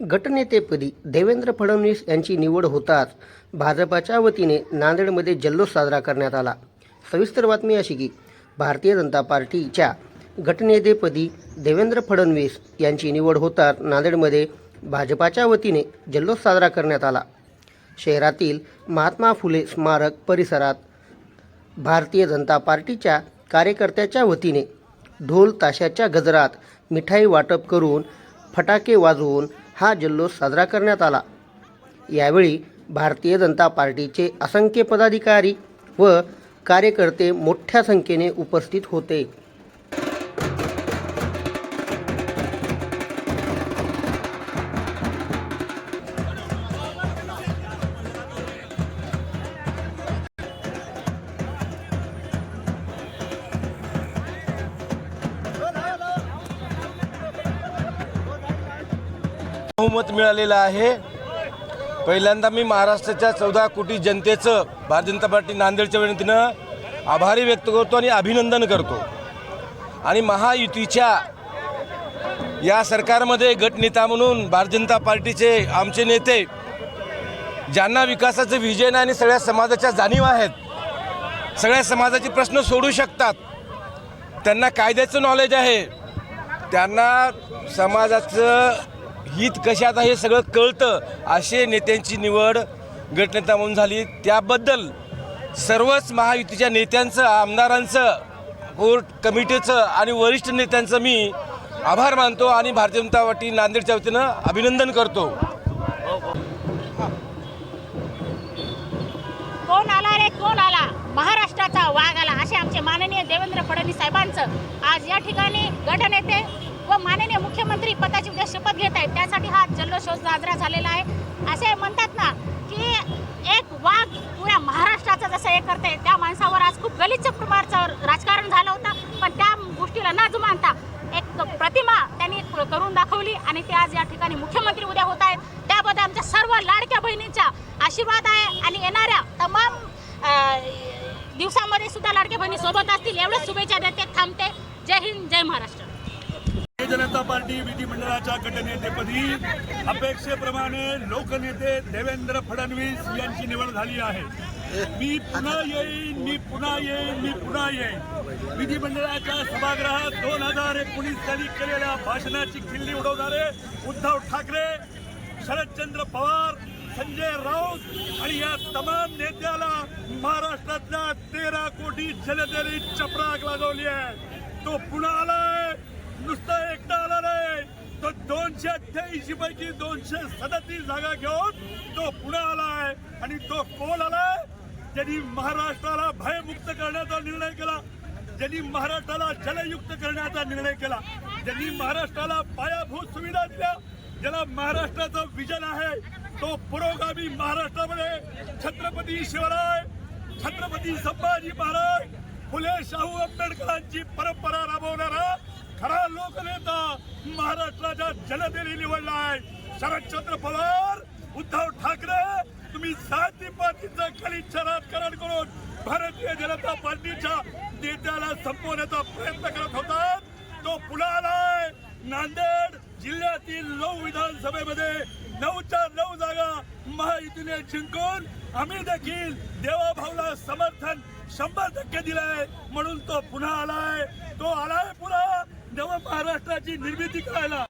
गटनेतेपदी देवेंद्र फडणवीस यांची निवड होताच भाजपाच्या वतीने नांदेडमध्ये जल्लोष साजरा करण्यात आला. सविस्तर बातमी अशी की भारतीय जनता पार्टीच्या गटनेतेपदी देवेंद्र फडणवीस यांची निवड होताच नांदेडमध्ये भाजपाच्या वतीने जल्लोष साजरा करण्यात आला. शहरातील महात्मा फुले स्मारक परिसरात भारतीय जनता पार्टीच्या कार्यकर्त्याच्या वतीने ढोल ताशाच्या गजरात मिठाई वाटप करून फटाके वाजवून हा जल्लोष साजरा करण्यात आला. यावेळी भारतीय जनता पार्टीचे असंख्य पदाधिकारी व कार्यकर्ते मोठ्या संख्येने उपस्थित होते. बहुमत मिळालेलं आहे. पहिल्यांदा मी महाराष्ट्राच्या चौदा कोटी जनतेचं भारतीय जनता पार्टी नांदेडच्या विनंतीनं आभारी व्यक्त करतो आणि अभिनंदन करतो. आणि महायुतीच्या या सरकारमध्ये गटनेता म्हणून भारतीय जनता पार्टीचे आमचे नेते ज्यांना विकासाचं विजन आणि सगळ्या समाजाच्या जाणीव आहेत सगळ्या समाजाचे प्रश्न सोडू शकतात त्यांना कायद्याचं नॉलेज आहे. त्यांना समाजाचं हित कशात आहे हे सगळं कळतं असे नेत्यांची निवड गटनेता म्हणून झाली. त्याबद्दल सर्वच महायुतीच्या नेत्यांचं आमदारांचं कोर्ट कमिटीचं आणि वरिष्ठ नेत्यांचं मी आभार मानतो आणि भारतीय जनता पार्टी नांदेडच्या वतीनं अभिनंदन करतो. कोण आला रे? कोण आला? महाराष्ट्राचा वाघ आला असे आमचे माननीय देवेंद्र फडणवीस साहेबांचं. आज या ठिकाणी गटनेते व माननीय मुख्यमंत्री पदाची उद्या शपथ घेत आहेत. त्यासाठी हा जल्लोष साजरा झालेला आहे. असे म्हणतात ना की एक वाघ पुऱ्या महाराष्ट्राचं जसं हे करते त्या माणसावर आज खूप गलिच्छ प्रकारचं राजकारण झालं होतं. पण त्या गोष्टीला न जुमानता एक प्रतिमा त्यांनी करून दाखवली आणि ते आज या ठिकाणी मुख्यमंत्री उद्या होत आहेत. त्याबद्दल आमच्या सर्व लाडक्या बहिणींचा आशीर्वाद आहे आणि येणाऱ्या तमाम दिवसामध्ये सुद्धा लाडक्या बहिणी सोबत असतील. एवढ्याच शुभेच्छा देते. थांबते. जय हिंद जय महाराष्ट्र. जनता पार्टी विधिमंडळाच्या गटनेतेपदी अपेक्षेप्रमाणे लोकनेते देवेंद्र फडणवीस यांची निवड झाली आहे. मी पुन्हा येईन मी पुन्हा येईन मी पुन्हा येईन. विधिमंडळाच्या सभागृहात दोन हजार एकोणीस साली केलेल्या भाषणाची खिल्ली उडवणारे उद्धव ठाकरे शरदचंद्र पवार संजय राऊत आणि या तमाम नेत्याला महाराष्ट्रातल्या तेरा कोटी जनतेने चपराक लागवली आहे. तो पुन्हा आलाय. नुसतं एकटा आला नाही. तो दोनशे अठ्ठ्याऐंशी पैकी दोनशे सदतीस जागा घेऊन तो पुढे आलाय. आणि तो कोण आलाय? ज्यांनी महाराष्ट्राला भयमुक्त करण्याचा निर्णय केला. ज्यांनी महाराष्ट्राला जलयुक्त करण्याचा निर्णय केला. ज्यांनी महाराष्ट्राला पायाभूत सुविधा दिल्या. ज्याला महाराष्ट्राचं विजन आहे तो पुरोगामी महाराष्ट्रामध्ये छत्रपती शिवराय छत्रपती संभाजी महाराज फुले शाहू आंबेडकरांची परंपरा राबवणारा खरा लोकनेता महाराष्ट्राच्या जनतेने निवडलाय. शरदचंद्र पवार उद्धव ठाकरे तुम्ही जातीपातीचं खाली राजकारण करून भारतीय जनता पार्टीच्या नेत्याला संपवण्याचा प्रयत्न करत होता तो पुन्हा आलाय. नांदेड जिल्ह्यातील नऊ विधानसभेमध्ये नऊच्या नऊ जागा महायुतीने जिंकून आम्ही देखील देवाभाऊला समर्थन शंभर टक्के दिलंय म्हणून तो पुन्हा आलाय. तो आलाय पुन्हा. नव महाराष्ट्राची निर्मिती करायला.